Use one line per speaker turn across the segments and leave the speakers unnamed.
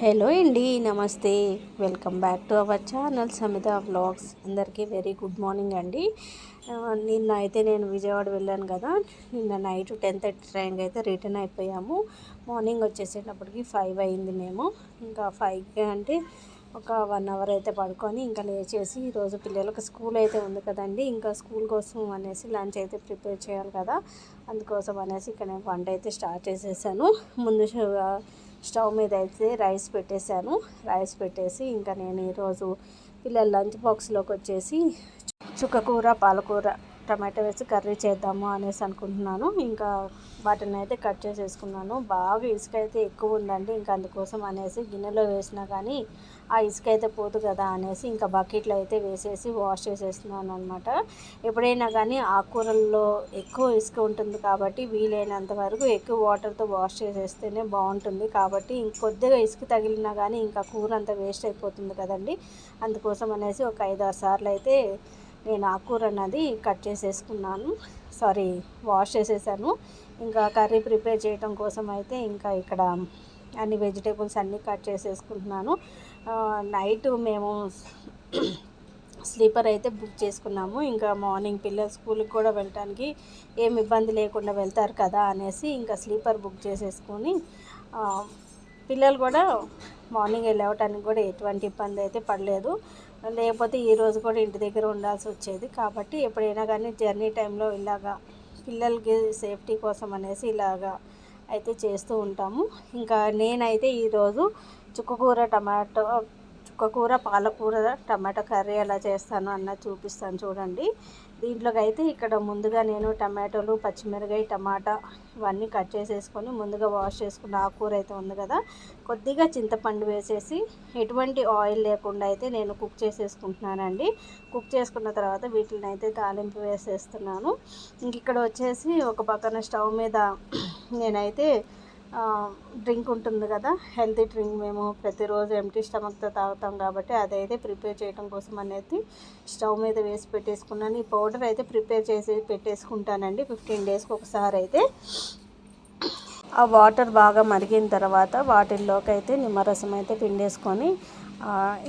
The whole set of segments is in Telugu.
హలో అండి నమస్తే. Welcome back to our channel Samitha vlogs. అందరికీ వెరీ గుడ్ మార్నింగ్ అండి. నిన్న అయితే నేను విజయవాడ వెళ్ళాను కదా. నిన్న నైట్ టెన్ థర్టీ ట్రైన్కి అయితే రిటర్న్ అయిపోయాము. మార్నింగ్ వచ్చేసేటప్పటికి ఫైవ్ అయింది మేము. ఇంకా ఫైవ్కి అంటే ఒక వన్ అవర్ అయితే పడుకొని ఇంకా లేచేసి ఈరోజు పిల్లలకు స్కూల్ అయితే ఉంది కదండి. ఇంకా స్కూల్ కోసం అనేసి లంచ్ అయితే ప్రిపేర్ చేయాలి కదా. అందుకోసం అనేసి ఇక్కడ నేను వంట అయితే స్టార్ట్ చేసేసాను. ముందు స్టవ్ మీద అయితే రైస్ పెట్టేశాను. రైస్ పెట్టేసి ఇంకా నేను ఈరోజు పిల్లల లంచ్ బాక్స్లోకి వచ్చేసి చుక్కకూర పాలకూర టమాటో వేసి కర్రీ చేద్దాము అనేసి అనుకుంటున్నాను. ఇంకా వాటిని అయితే కట్ చేసేసుకున్నాను. బాగా ఇసుక అయితే ఎక్కువ ఉందండి. ఇంకా అందుకోసం అనేసి గిన్నెలో వేసినా కానీ ఆ ఇసుక అయితే పోదు కదా అనేసి ఇంకా బకెట్లో అయితే వేసేసి వాష్ చేసేస్తున్నాను అనమాట ఎప్పుడైనా కానీ ఆకుకూరల్లో ఎక్కువ ఇసుక ఉంటుంది కాబట్టి వీలైనంత వరకు ఎక్కువ వాటర్తో వాష్ చేసేస్తేనే బాగుంటుంది. కాబట్టి ఇంకొద్దిగా ఇసుక తగిలినా కానీ ఇంకా కూర అంతా వేస్ట్ అయిపోతుంది కదండి. అందుకోసం అనేసి ఒక ఐదు ఆరు సార్లు అయితే నేను ఆకుకూర అన్నది కట్ చేసేసుకున్నాను. సారీ వాష్ చేసేసాను. ఇంకా కర్రీ ప్రిపేర్ చేయడం కోసం అయితే ఇంకా ఇక్కడ అన్ని వెజిటేబుల్స్ అన్నీ కట్ చేసేసుకుంటున్నాను. నైట్ మేము స్లీపర్ అయితే బుక్ చేసుకున్నాము. ఇంకా మార్నింగ్ పిల్లలు స్కూల్కి కూడా వెళ్ళటానికి ఏమి ఇబ్బంది లేకుండా వెళ్తారు కదా అనేసి ఇంకా స్లీపర్ బుక్ చేసేసుకొని పిల్లలు కూడా మార్నింగ్ లేవటానికి కూడా ఎటువంటి ఇబ్బంది అయితే పడలేదు. లేకపోతే ఈ రోజు కూడా ఇంటి దగ్గర ఉండాల్సి వచ్చేది. కాబట్టి ఎప్పుడైనా కానీ జర్నీ టైంలో ఇలాగా పిల్లలకి సేఫ్టీ కోసం అనేసి ఇలాగా అయితే చేస్తూ ఉంటాము. ఇంకా నేనైతే ఈరోజు చుక్కకూర టమాటో చుక్కకూర పాలకూర టమాటో కర్రీ ఎలా చేస్తాను అన్న చూపిస్తాను చూడండి. దీంట్లోకి అయితే ఇక్కడ ముందుగా నేను టమాటోలు పచ్చిమిరకాయ టమాటా ఇవన్నీ కట్ చేసేసుకొని ముందుగా వాష్ చేసుకున్న ఆకుకూర అయితే ఉంది కదా కొద్దిగా చింతపండు వేసేసి ఎటువంటి ఆయిల్ లేకుండా అయితే నేను కుక్ చేసేసుకుంటున్నానండి. కుక్ చేసుకున్న తర్వాత వీటిని అయితే తాలింపు వేసేస్తున్నాను. ఇంక ఇక్కడ వచ్చేసి ఒక పక్కన స్టవ్ మీద నేనైతే డ్రింక్ ఉంటుంది కదా హెల్తీ డ్రింక్ మేము ప్రతిరోజు ఎంటీ స్టమక్తో తాగుతాం కాబట్టి అదైతే ప్రిపేర్ చేయడం కోసం అనేది స్టవ్ మీద వేసి పెట్టేసుకున్నాను. ఈ పౌడర్ అయితే ప్రిపేర్ చేసి పెట్టేసుకుంటానండి. ఫిఫ్టీన్ డేస్కి ఒకసారి అయితే ఆ వాటర్ బాగా మరిగిన తర్వాత వాటిల్లోకి అయితే నిమ్మరసం అయితే పిండేసుకొని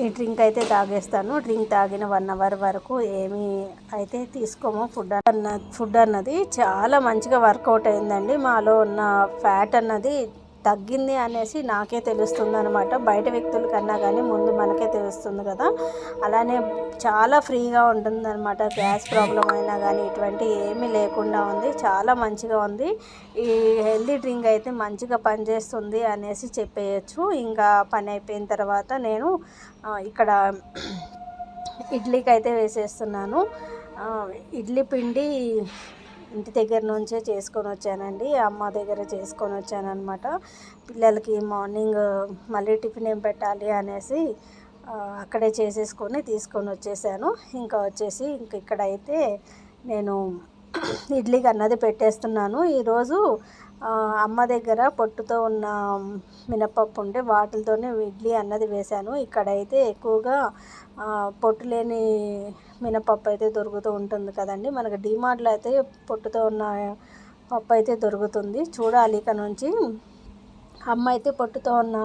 ఈ డ్రింక్ అయితే తాగేస్తాను. డ్రింక్ తాగిన వన్ అవర్ వరకు ఏమీ అయితే తీసుకోము. ఫుడ్ అన్న ఫుడ్ అన్నది చాలా మంచిగా వర్కౌట్ అయిందండి. మాలో ఉన్న ఫ్యాట్ అన్నది తగ్గింది అనేసి నాకే తెలుస్తుంది అనమాట బయట వ్యక్తుల కన్నా కానీ ముందు మనకే తెలుస్తుంది కదా. అలానే చాలా ఫ్రీగా ఉంటుంది అనమాట గ్యాస్ ప్రాబ్లం అయినా కానీ ఇటువంటి ఏమీ లేకుండా ఉంది. చాలా మంచిగా ఉంది. ఈ హెల్దీ డ్రింక్ అయితే మంచిగా పనిచేస్తుంది అనేసి చెప్పేయచ్చు. ఇంకా పని అయిపోయిన తర్వాత నేను ఇక్కడ ఇడ్లీకి అయితే వేసేస్తున్నాను ఇడ్లీ పిండి ఇంటి దగ్గర నుంచే చేసుకొని వచ్చానండి అమ్మ దగ్గర చేసుకొని వచ్చాను అనమాట పిల్లలకి మార్నింగ్ మళ్ళీ టిఫిన్ ఏం పెట్టాలి అనేసి అక్కడే చేసేసుకొని తీసుకొని వచ్చేసాను. ఇంకా వచ్చేసి ఇంక ఇక్కడైతే నేను ఇడ్లీకి అన్నది పెట్టేస్తున్నాను. ఈరోజు అమ్మ దగ్గర పొట్టుతో ఉన్న మినపప్పు ఉంటే వాటితోనే ఇడ్లీ అన్నది వేశాను. ఇక్కడైతే ఎక్కువగా పొట్టు లేని మినపప్పు అయితే దొరుకుతూ ఉంటుంది కదండి. మనకి డిమార్ట్లో అయితే పొట్టుతో ఉన్న పప్పు అయితే దొరుకుతుంది. చూడాలి ఇక నుంచి. అమ్మ అయితే పొట్టుతో ఉన్న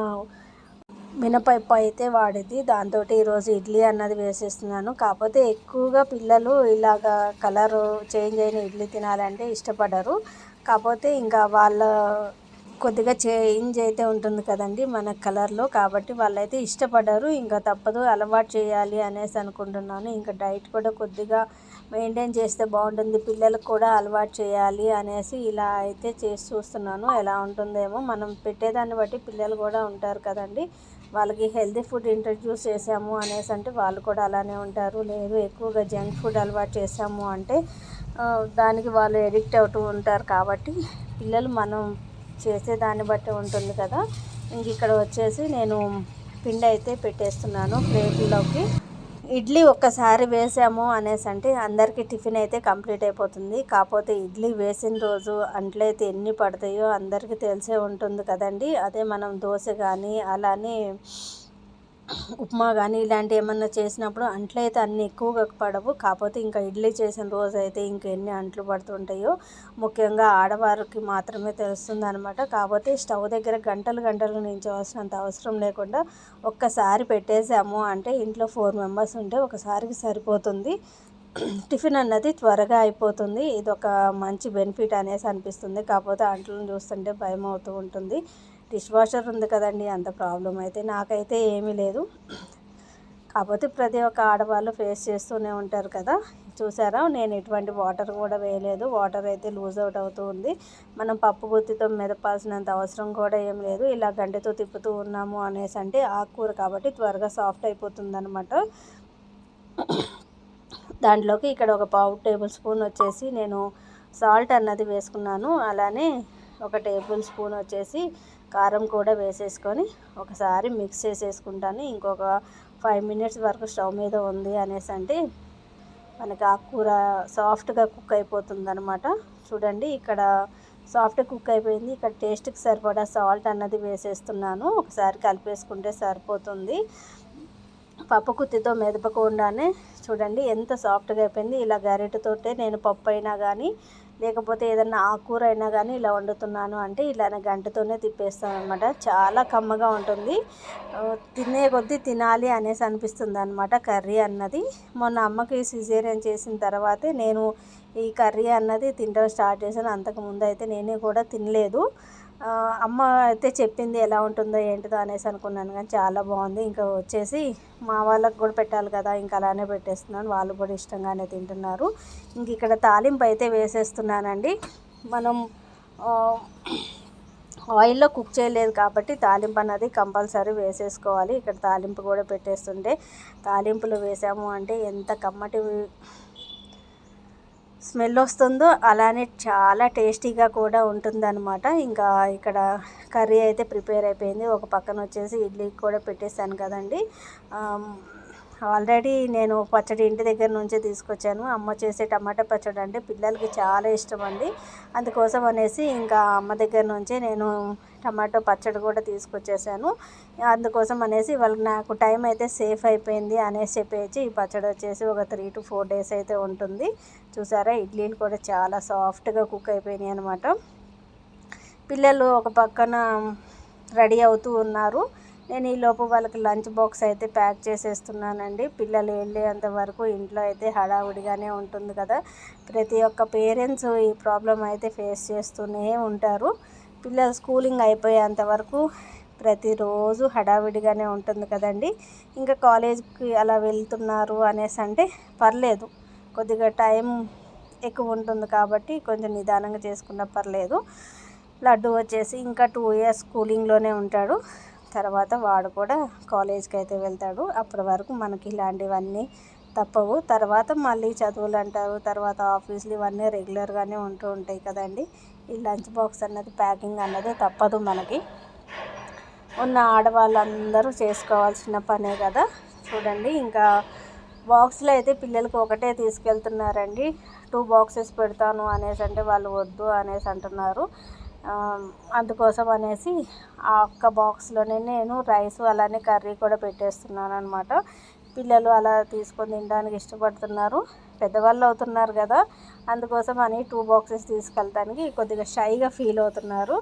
మినపప్పు అయితే వాడేది. దాంతో ఈరోజు ఇడ్లీ అన్నది వేసేస్తున్నాను. కాకపోతే ఎక్కువగా పిల్లలు ఇలాగా కలర్ చేంజ్ అయిన ఇడ్లీ తినాలంటే ఇష్టపడరు. కాకపోతే ఇంకా వాళ్ళ కొద్దిగా చేంజ్ అయితే ఉంటుంది కదండి మన కలర్లో. కాబట్టి వాళ్ళైతే ఇష్టపడరు ఇంకా తప్పదు అలవాటు చేయాలి అనేసి అనుకుంటున్నాను. ఇంకా డైట్ కూడా కొద్దిగా మెయింటైన్ చేస్తే బాగుంటుంది పిల్లలకు కూడా అలవాటు చేయాలి అనేసి ఇలా అయితే చేసి చూస్తున్నాను. ఎలా ఉంటుందేమో మనం పెట్టేదాన్ని బట్టి పిల్లలు కూడా ఉంటారు కదండి. వాళ్ళకి హెల్తీ ఫుడ్ ఇంట్రడ్యూస్ చేసాము అనేసి అంటే వాళ్ళు కూడా అలానే ఉంటారు. లేదు ఎక్కువగా జంక్ ఫుడ్ అలవాటు చేసాము అంటే దానికి వాళ్ళు ఎడిక్ట్ అవుతూ ఉంటారు. కాబట్టి పిల్లలు మనం చేసే దాన్ని బట్టి ఉంటుంది కదా. ఇంక ఇక్కడ వచ్చేసి నేను పిండి అయితే పెట్టేస్తున్నాను ప్లేట్లోకి. ఇడ్లీ ఒక్కసారి వేసాము అనేసి అంటే అందరికీ టిఫిన్ అయితే కంప్లీట్ అయిపోతుంది. కాకపోతే ఇడ్లీ వేసిన రోజు అంట్లయితే ఎన్ని పడతాయో అందరికీ తెలిసే ఉంటుంది కదండి. అదే మనం దోశ కానీ అలానే ఉప్మా కానీ ఇలాంటి ఏమన్నా చేసినప్పుడు అంట్లు అయితే అన్ని ఎక్కువగా పడవు. కాకపోతే ఇంకా ఇడ్లీ చేసిన రోజు అయితే ఇంకా ఎన్ని అంట్లు పడుతుంటాయో ముఖ్యంగా ఆడవారికి మాత్రమే తెలుస్తుంది అనమాట కాకపోతే స్టవ్ దగ్గర గంటలు గంటలు నించవలసినంత అవసరం లేకుండా ఒక్కసారి పెట్టేసాము అంటే ఇంట్లో ఫోర్ మెంబర్స్ ఉంటే ఒకసారికి సరిపోతుంది. టిఫిన్ అన్నది త్వరగా అయిపోతుంది. ఇది ఒక మంచి బెనిఫిట్ అనేసి అనిపిస్తుంది. కాకపోతే అంట్లను చూస్తుంటే భయం అవుతూ ఉంటుంది. డిష్ వాషర్ ఉంది కదండి అంత ప్రాబ్లం అయితే నాకైతే ఏమీ లేదు. కాకపోతే ప్రతి ఒక్క ఆడవాళ్ళు ఫేస్ చేస్తూనే ఉంటారు కదా. చూసారా నేను ఎటువంటి వాటర్ కూడా వేయలేదు. వాటర్ అయితే లూజ్ అవుట్ అవుతూ ఉంది. మనం పప్పు గుత్తితో మెదపాల్సినంత అవసరం కూడా ఏం లేదు. ఇలా గంటతో తిప్పుతూ ఉన్నాము అనేసి అంటే ఆకుకూర కాబట్టి త్వరగా సాఫ్ట్ అయిపోతుంది అనమాట దాంట్లోకి ఇక్కడ ఒక పావు టేబుల్ స్పూన్ వచ్చేసి నేను సాల్ట్ అన్నది వేసుకున్నాను. అలానే ఒక టేబుల్ స్పూన్ వచ్చేసి కారం కూడా వేసేసుకొని ఒకసారి మిక్స్ చేసేసుకుంటాను. ఇంకొక ఫైవ్ మినిట్స్ వరకు స్టవ్ మీద ఉంది అనేసి అంటే మనకి ఆ కూర సాఫ్ట్గా కుక్ అయిపోతుంది అనమాట చూడండి ఇక్కడ సాఫ్ట్ కుక్ అయిపోయింది. ఇక్కడ టేస్ట్కి సరిపడా సాల్ట్ అన్నది వేసేస్తున్నాను. ఒకసారి కలిపేసుకుంటే సరిపోతుంది. పప్పు కుత్తితో మెదపకుండానే చూడండి ఎంత సాఫ్ట్గా అయిపోయింది. ఇలా గరిటతోటే నేను పప్పు అయినా కానీ లేకపోతే ఏదన్నా ఆకుకూర అయినా కానీ ఇలా వండుతున్నాను అంటే ఇలానే గంటతోనే తిప్పేస్తాను అనమాట చాలా కమ్మగా ఉంటుంది. తినే కొద్దీ తినాలి అనేసి అనిపిస్తుంది అనమాట కర్రీ అన్నది. మొన్న అమ్మకి సిజేరియన్ చేసిన తర్వాతే నేను ఈ కర్రీ అన్నది తినడం స్టార్ట్ చేశాను. అంతకుముందు అయితే నేనే కూడా తినలేదు. అమ్మ అయితే చెప్పింది ఎలా ఉంటుందో ఏంటిదో అనేసి అనుకున్నాను కానీ చాలా బాగుంది. ఇంకా వచ్చేసి మా వాళ్ళకి కూడా పెట్టాలి కదా ఇంకా అలానే పెట్టేస్తున్నాను. వాళ్ళు కూడా ఇష్టంగానే తింటున్నారు. ఇంక ఇక్కడ తాలింపు అయితే వేసేస్తున్నానండి. మనం ఆయిల్లో కుక్ చేయలేదు కాబట్టి తాలింపు అన్నది కంపల్సరీ వేసేసుకోవాలి. ఇక్కడ తాలింపు కూడా పెట్టేస్తుంటే తాలింపులు వేసాము అంటే ఎంత కమ్మటి స్మెల్ వస్తుందో అలానే చాలా టేస్టీగా కూడా ఉంటుందన్నమాట. ఇంకా ఇక్కడ కర్రీ అయితే ప్రిపేర్ అయిపోయింది. ఒక పక్కన వచ్చేసి ఇడ్లీ కూడా పెట్టేశాను కదండి. ఆల్రెడీ నేను పచ్చడి ఇంటి దగ్గర నుంచే తీసుకొచ్చాను. అమ్మ చేసే టమాటా పచ్చడి అంటే పిల్లలకి చాలా ఇష్టం అండి అందుకోసం అనేసి ఇంకా అమ్మ దగ్గర నుంచే నేను టమాటో పచ్చడి కూడా తీసుకొచ్చేసాను. అందుకోసం అనేసి వాళ్ళకి నాకు టైం అయితే సేఫ్ అయిపోయింది అనేసి చెప్పేసి ఈ పచ్చడి వచ్చేసి ఒక త్రీ టు ఫోర్ డేస్ అయితే ఉంటుంది. చూసారా? ఇడ్లీలు కూడా చాలా సాఫ్ట్గా కుక్ అయిపోయినాయి అనమాట పిల్లలు ఒక పక్కన రెడీ అవుతూ ఉన్నారు. నేను ఈ లోపు వాళ్ళకి లంచ్ బాక్స్ అయితే ప్యాక్ చేసేస్తున్నానండి. పిల్లలు వెళ్ళేంత వరకు ఇంట్లో అయితే హడావుడిగానే ఉంటుంది కదా. ప్రతి ఒక్క పేరెంట్స్ ఈ ప్రాబ్లం అయితే ఫేస్ చేస్తూనే ఉంటారు. పిల్లలు స్కూలింగ్ అయిపోయేంత వరకు ప్రతిరోజు హడావిడిగానే ఉంటుంది కదండి. ఇంకా కాలేజ్కి అలా వెళ్తున్నారు అనేసి అంటే పర్లేదు. కొద్దిగా టైం ఎక్కువ ఉంటుంది కాబట్టి కొంచెం నిదానంగా చేసుకున్న పర్లేదు. లడ్డు వచ్చేసి ఇంకా టూ ఇయర్స్ స్కూలింగ్లోనే ఉంటాడు. తర్వాత వాడు కూడా కాలేజ్కి అయితే వెళ్తాడు. అప్పటి వరకు మనకి ఇలాంటివన్నీ తప్పవు. తర్వాత మళ్ళీ చదువులు అంటారు. తర్వాత ఆఫీసులు ఇవన్నీ రెగ్యులర్గానే ఉంటూ ఉంటాయి కదండి. ఈ లంచ్ బాక్స్ అన్నది ప్యాకింగ్ అన్నది తప్పదు మనకి. ఉన్న ఆడవాళ్ళందరూ చేసుకోవాల్సిన పనే కదా. చూడండి ఇంకా బాక్స్లో అయితే పిల్లలకి ఒకటే తీసుకెళ్తున్నారండి. టూ బాక్సెస్ పెడతాను అనేసి అంటే వాళ్ళు వద్దు అనేసి అంటున్నారు. అందుకోసం అనేసి ఆ ఒక్క బాక్స్లోనే నేను రైస్ అలానే కర్రీ కూడా పెట్టేస్తున్నాను అనమాట పిల్లలు అలా తీసుకొని తినడానికి ఇష్టపడుతున్నారు. పెద్దవాళ్ళు అవుతున్నారు కదా. అందుకోసం అని టూ బాక్సెస్ తీసుకెళ్తానికి కొద్దిగా షైగా ఫీల్ అవుతున్నారు.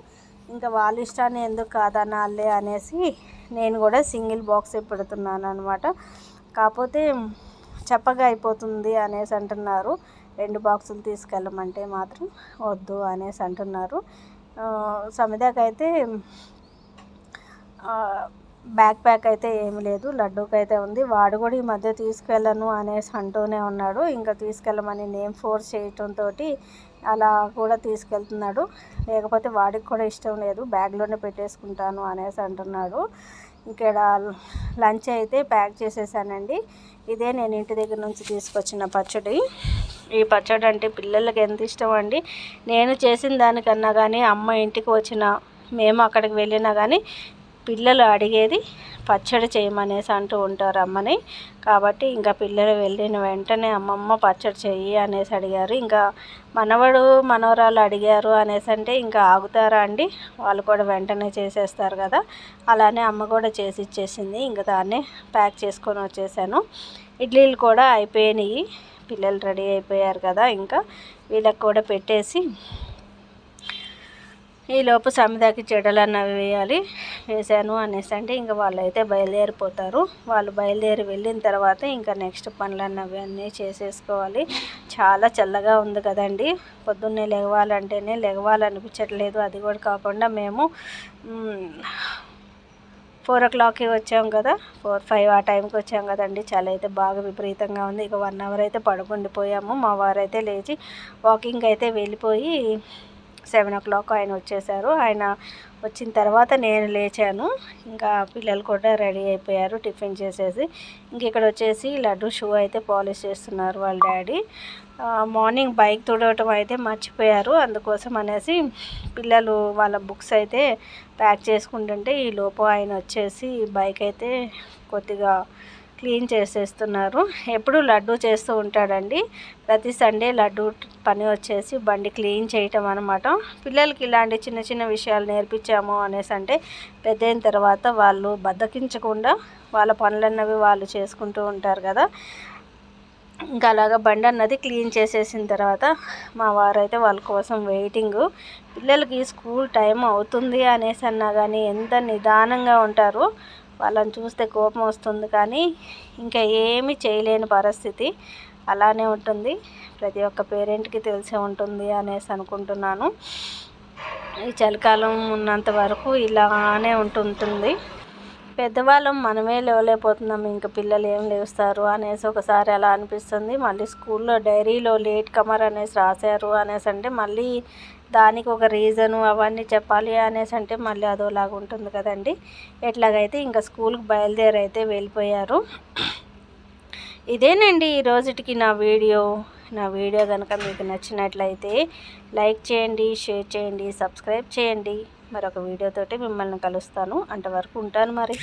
ఇంకా వాళ్ళ ఇష్టాన్ని ఎందుకు కాదనాలే అనేసి నేను కూడా సింగిల్ బాక్సే పెడుతున్నాను అనమాట కాకపోతే చప్పగా అయిపోతుంది అనేసి అంటున్నారు. రెండు బాక్సులు తీసుకెళ్ళమంటే మాత్రం వద్దు అనేసి అంటున్నారు. సమిదాకైతే బ్యాక్ ప్యాక్ అయితే ఏమి లేదు లడ్డూకి అయితే ఉంది. వాడు కూడా ఈ మధ్య తీసుకెళ్ళను అనేసి అంటూనే ఉన్నాడు. ఇంకా తీసుకెళ్ళమని నేమ్ ఫోర్స్ చేయటంతో అలా కూడా తీసుకెళ్తున్నాడు. లేకపోతే వాడికి కూడా ఇష్టం లేదు. బ్యాగ్లోనే పెట్టేసుకుంటాను అనేసి అంటున్నాడు. ఇక్కడ లంచ్ అయితే ప్యాక్ చేసేసానండి. ఇదే నేను ఇంటి దగ్గర నుంచి తీసుకొచ్చిన పచ్చడి. ఈ పచ్చడి అంటే పిల్లలకి ఎంత ఇష్టం అండి? నేను చేసిన దానికన్నా కానీ అమ్మ ఇంటికి వచ్చిన మేము అక్కడికి వెళ్ళినా కానీ పిల్లలు అడిగేది పచ్చడి చేయమనేసి అంటూ ఉంటారు అమ్మని. కాబట్టి ఇంకా పిల్లలు వెళ్ళిన వెంటనే అమ్మమ్మ పచ్చడి చెయ్యి అనేసి అడిగారు. ఇంకా మనవడు మనవరాలు అడిగారు అనేసి అంటే ఇంకా ఆగుతారా అండి? వాళ్ళు కూడా వెంటనే చేసేస్తారు కదా. అలానే అమ్మ కూడా చేసి ఇచ్చేసింది. ఇంకా దాన్నే ప్యాక్ చేసుకొని వచ్చేసాను. ఇడ్లీలు కూడా అయిపోయినాయి. పిల్లలు రెడీ అయిపోయారు కదా ఇంకా వీళ్ళకి కూడా పెట్టేసి ఈలోపు సమిదాకి చెడలు అన్నవి వేయాలి. వేసాను అనేసి అంటే ఇంకా వాళ్ళు అయితే బయలుదేరిపోతారు. వాళ్ళు బయలుదేరి వెళ్ళిన తర్వాత ఇంకా నెక్స్ట్ పనులు అన్నవి అన్నీ చేసేసుకోవాలి. చాలా చల్లగా ఉంది కదండి. పొద్దున్నే లెగవాలంటేనే లెగవాలనిపించట్లేదు అది కూడా కాకుండా మేము ఫోర్ ఓ క్లాక్కి వచ్చాం కదా. ఫోర్ ఫైవ్ ఆ టైంకి వచ్చాం కదండి. చలి అయితే బాగా విపరీతంగా ఉంది. ఇక వన్ అవర్ అయితే పడుకుండిపోయాము. మా వారు అయితే లేచి వాకింగ్ అయితే వెళ్ళిపోయి సెవెన్ ఓ క్లాక్ ఆయన వచ్చేసారు. ఆయన వచ్చిన తర్వాత నేను లేచాను. ఇంకా పిల్లలు కూడా రెడీ అయిపోయారు టిఫిన్ చేసేసి. ఇంక ఇక్కడ వచ్చేసి లడ్డు షూ అయితే పాలిష్ చేస్తున్నారు వాళ్ళ డాడీ. మార్నింగ్ బైక్ తుడవటం అయితే మర్చిపోయారు. అందుకోసం అనేసి పిల్లలు వాళ్ళ బుక్స్ అయితే ప్యాక్ చేసుకుంటుంటే ఈ లోపు ఆయన వచ్చేసి బైక్ అయితే కొద్దిగా క్లీన్ చేసేస్తున్నారు. ఎప్పుడు లడ్డు చేస్తూ ఉంటాడండి. ప్రతి సండే లడ్డు పని వచ్చేసి బండి క్లీన్ చేయటం అనమాట పిల్లలకి ఇలాంటి చిన్న చిన్న విషయాలు నేర్పించాము అనేసి అంటే పెద్ద అయిన తర్వాత వాళ్ళు బద్దకించకుండా వాళ్ళ పనులన్నవి వాళ్ళు చేసుకుంటూ ఉంటారు కదా. ఇంకా అలాగా బండి అన్నది క్లీన్ చేసేసిన తర్వాత మా వారైతే వాళ్ళ కోసం వెయిటింగ్ పిల్లలకి స్కూల్ టైం అవుతుంది అనేసి అన్నా కానీ ఎంత నిదానంగా ఉంటారు. వాళ్ళని చూస్తే కోపం వస్తుంది కానీ ఇంకా ఏమీ చేయలేని పరిస్థితి. అలానే ఉంటుంది. ప్రతి ఒక్క పేరెంట్కి తెలిసే ఉంటుంది అనేసి అనుకుంటున్నాను. ఈ చలికాలం ఉన్నంత వరకు ఇలానే ఉంటుంటుంది. పెద్దవాళ్ళం మనమే లేవలేకపోతున్నాం ఇంకా పిల్లలు ఏం లేస్తారు అనేసి ఒకసారి అలా అనిపిస్తుంది. మళ్ళీ స్కూల్లో డైరీలో లేట్ కమర్ అనేసి రాశారు అనేసి అంటే మళ్ళీ దానికి ఒక రీజను అవన్నీ చెప్పాలి అనేసి అంటే మళ్ళీ అదోలాగా ఉంటుంది కదండి. ఎట్లాగైతే ఇంకా స్కూల్కి బయలుదేరైతే వెళ్ళిపోయారు. ఇదేనండి ఈ రోజుటికి నా వీడియో. నా వీడియో కనుక మీకు నచ్చినట్లయితే లైక్ చేయండి షేర్ చేయండి సబ్స్క్రైబ్ చేయండి. మరొక వీడియోతోటి మిమ్మల్ని కలుస్తాను. అంతవరకు ఉంటాను మరి.